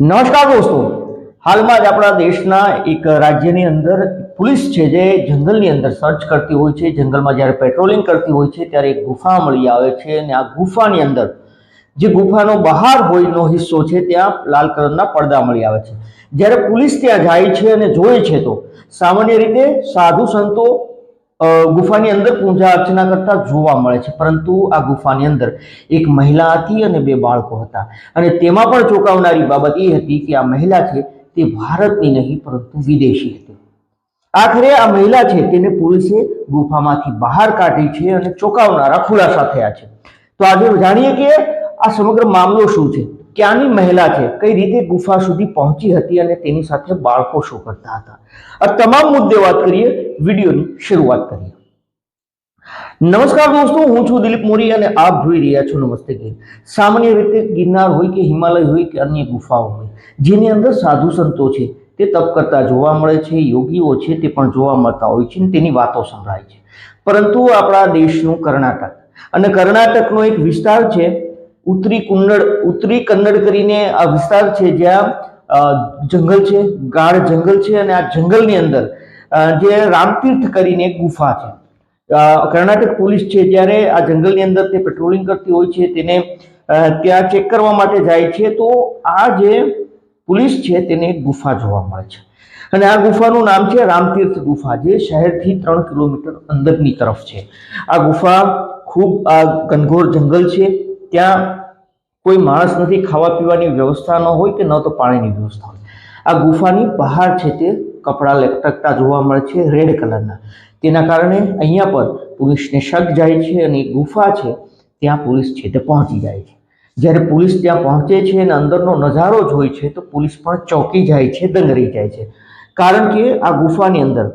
નમસ્કાર દોસ્તો. હાલમાં જ આપણા દેશના એક રાજ્યની અંદર પોલીસ છે જે જંગલની અંદર સર્ચ કરતી હોય છે. જંગલમાં જ્યારે પેટ્રોલિંગ કરતી હોય છે ત્યારે એક ગુફા મળી આવે છે અને આ ગુફાની અંદર જે ગુફાનો બહાર હોયનો હિસ્સો છે ત્યાં લાલ કલરના પડદા મળી આવે છે. જ્યારે પોલીસ ત્યાં જાય છે અને જોઈ છે તો સામાન્ય રીતે સાધુ સંતો ગુફાની અંદર પૂજા અર્ચના કરતા જોવા મળે છે. પરંતુ આ ગુફાની અંદર એક મહિલા હતી અને બે બાળકો હતા. અને તેમાં પણ ચોંકાવનારી બાબત એ હતી કે આ મહિલા છે તે ભારતની નહીં, પરંતુ વિદેશી હતી. આખરે આ મહિલા છે તેને પોલીસે ગુફામાંથી બહાર કાઢી છે અને ચોંકાવનારા ખુલાસા થયા છે. તો આજે જાણીએ કે આ સમગ્ર મામલો શું છે? ક્યાંની મહિલા છે? કઈ રીતે ગુફા સુધી પહોંચી હતી અને તેની સાથે બાળકો શું કરતા હતા? આ તમામ મુદ્દે વાત કરીએ, વિડીયોની શરૂઆત કરીએ. નમસ્કાર દોસ્તો, હું છું દિલીપ મોરી અને આપ જોઈ રહ્યા છો નમસ્તે ગીર. સામાન્ય રીતે ગિરનાર હોય કે હિમાલય હોય કે અન્ય ગુફાઓ હોય, જેની અંદર સાધુ સંતો છે, તે તપ કરતા જોવા મળે છે, યોગીઓ છે, તે પણ જોવા મળતા હોય છે તેની વાતો સંભળાય છે. પરંતુ આપણા દેશનું કર્ણાટક. અને કર્ણાટકનો એક વિસ્તાર છે ઉત્તરી કુન્નડ ઉત્તરી કન્નડ કરીને આ વિસ્તાર છે જ્યાં જંગલ છે, ગાઢ જંગલ છે અને આ જંગલની અંદર જે રામતીર્થ કરીને ગુફા છે. કર્ણાટક પોલીસ છે જ્યારે આ જંગલની અંદર તે પેટ્રોલિંગ કરતી હોય છે, તેને ત્યાં ચેક કરવા માટે જાય છે, તો આ જે પોલીસ છે તેને ગુફા જોવા મળે છે. અને આ ગુફાનું નામ છે રામતીર્થ ગુફા, જે શહેરથી ત્રણ કિલોમીટર અંદરની તરફ છે. આ ગુફા ખૂબ આ ઘનઘોર જંગલ છે, ત્યાં કોઈ માણસ નથી, ખાવા પીવાની વ્યવસ્થા ન હોય કે ન તો પાણીની વ્યવસ્થા હોય. આ ગુફાની બહાર છે તે કપડાં લટકતા જોવા મળે છે રેડ કલરના. તેના કારણે અહીંયા પર પોલીસને શક જાય છે અને ગુફા છે, ત્યાં પોલીસ છે તે પહોંચી જાય છે. જ્યારે પોલીસ ત્યાં પહોંચે છે અને અંદરનો નજારો જોઈ છે, તો પોલીસ પણ ચોંકી જાય છે, દંગરી જાય છે. કારણ કે આ ગુફાની અંદર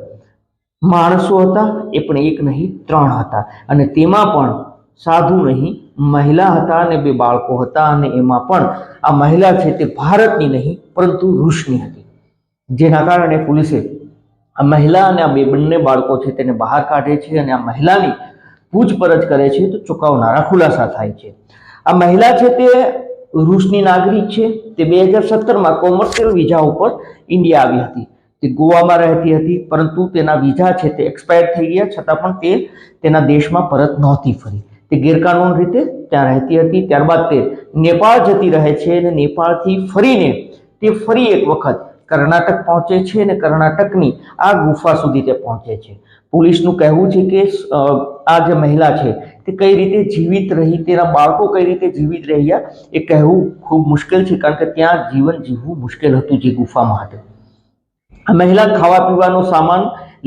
માણસો હતા, એ પણ એક નહીં, ત્રણ હતા. અને તેમાં પણ સાધુ નહીં મહિલા હતા અને બે બાળકો હતા અને એમાં પણ આ મહિલા છે તે ભારતની નહીં, પરંતુ રૂસની હતી. જેના કારણે પોલીસે આ મહિલા અને આ બે બંને બાળકો છે તેને બહાર કાઢે છે અને આ મહિલાની પૂછપરછ કરે છે તો ચોંકાવનારા ખુલાસા થાય છે. આ મહિલા છે તે રૂસની નાગરિક છે. તે બે હજાર સત્તરમાં કોમર્શિયલ વિઝા ઉપર ઇન્ડિયા આવી હતી. તે ગોવામાં રહેતી હતી, પરંતુ તેના વિઝા છે તે એક્સપાયર થઈ ગયા, છતાં પણ તે તેના દેશમાં પરત નહોતી ફરી. તે ગેરકાનૂન રીતે ત્યાં રહેતી હતી. ત્યારબાદ તે નેપાળ જતી રહે છે અને નેપાળથી ફરીને તે ફરી એક વખત કર્ણાટક પહોંચે છે અને કર્ણાટકની આ ગુફા સુધી તે પહોંચે છે. પોલીસનું કહેવું છે કે આ જે મહિલા છે તે કઈ રીતે જીવિત રહી, તેના બાળકો કઈ રીતે જીવિત રહ્યા, એ કહેવું ખૂબ મુશ્કેલ છે, કારણ કે ત્યાં જીવન જીવવું મુશ્કેલ હતું જે ગુફામાં હતું. આ મહિલા ખાવા પીવાનો સામાન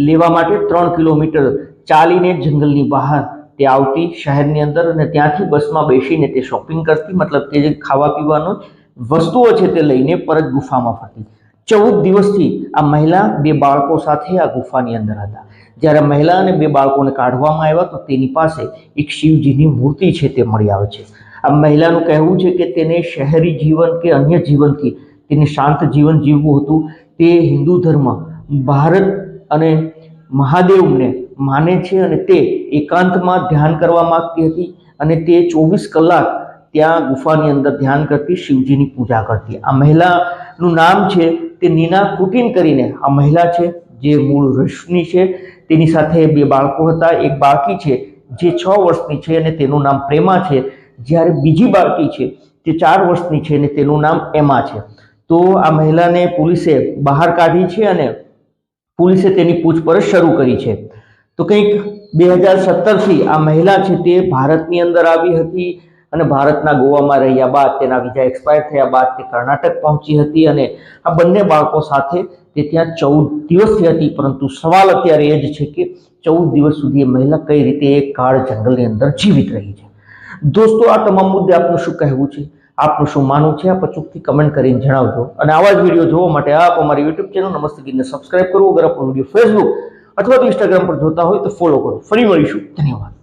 લેવા માટે ત્રણ કિલોમીટર ચાલીને જંગલની બહાર તે આવતી શહેરની અંદર અને ત્યાંથી બસમાં બેસીને તે શોપિંગ કરતી, મતલબ કે જે ખાવા પીવાનો વસ્તુઓ છે તે લઈને પરત ગુફામાં ફરતી. ચૌદ દિવસથી આ મહિલા બે બાળકો સાથે આ ગુફાની અંદર હતા. જ્યારે મહિલા અને બે બાળકોને કાઢવામાં આવ્યા, તો તેની પાસે એક શિવજીની મૂર્તિ છે તે મળી આવે છે. આ મહિલાનું કહેવું છે કે તેને શહેરી જીવન કે અન્ય જીવનથી તેને શાંત જીવન જીવવું હતું. તે હિન્દુ ધર્મ, ભારત અને મહાદેવને માને છે અને તે એકાંતમાં ધ્યાન કરવા માગતી હતી અને તે ચોવીસ કલાક ત્યાં ગુફાની અંદર ધ્યાન કરતી શિવજીની પૂજા કરતી. આ મહિલાનું નામ છે તે નીના કુટિન કરીને. આ મહિલા છે જે મૂળ રશ્મિ છે. તેની સાથે બે બાળકો હતા. એક બાળકી છે જે છ વર્ષની છે અને તેનું નામ પ્રેમા છે. જ્યારે બીજી બાળકી છે તે ચાર વર્ષની છે અને તેનું નામ એમા છે. તો આ મહિલાને પોલીસે બહાર કાઢી છે અને પોલીસે તેની પૂછપરછ શરૂ કરી છે. તો કંઈક બે હજાર સત્તરથી આ મહિલા છે તે ભારતની અંદર આવી હતી અને ભારતના ગોવામાં રહ્યા બાદ તેના વિઝા એક્સપાયર થયા બાદ તે કર્ણાટક પહોંચી હતી અને આ બંને બાળકો સાથે તે ત્યાં ચૌદ દિવસથી હતી. પરંતુ સવાલ અત્યારે એ જ છે કે ચૌદ દિવસ સુધી એ મહિલા કઈ રીતે એક કાળ જંગલની અંદર જીવિત રહી છે? દોસ્તો, આ તમામ મુદ્દે આપનું શું કહેવું છે? આપનું શું માનવું છે? આપ અચૂકથી કમેન્ટ કરીને જણાવજો. અને આવા જ વીડિયો જોવા માટે આપ અમારી યુટ્યુબ ચેનલ નમસ્તે ગીરને કરવું કરો. અગર આપણો વીડિયો ફેસબુક અથવા તો ઇન્સ્ટાગ્રામ પર જોતા હોય તો ફોલો કરો. ફરી મળીશું. ધન્યવાદ.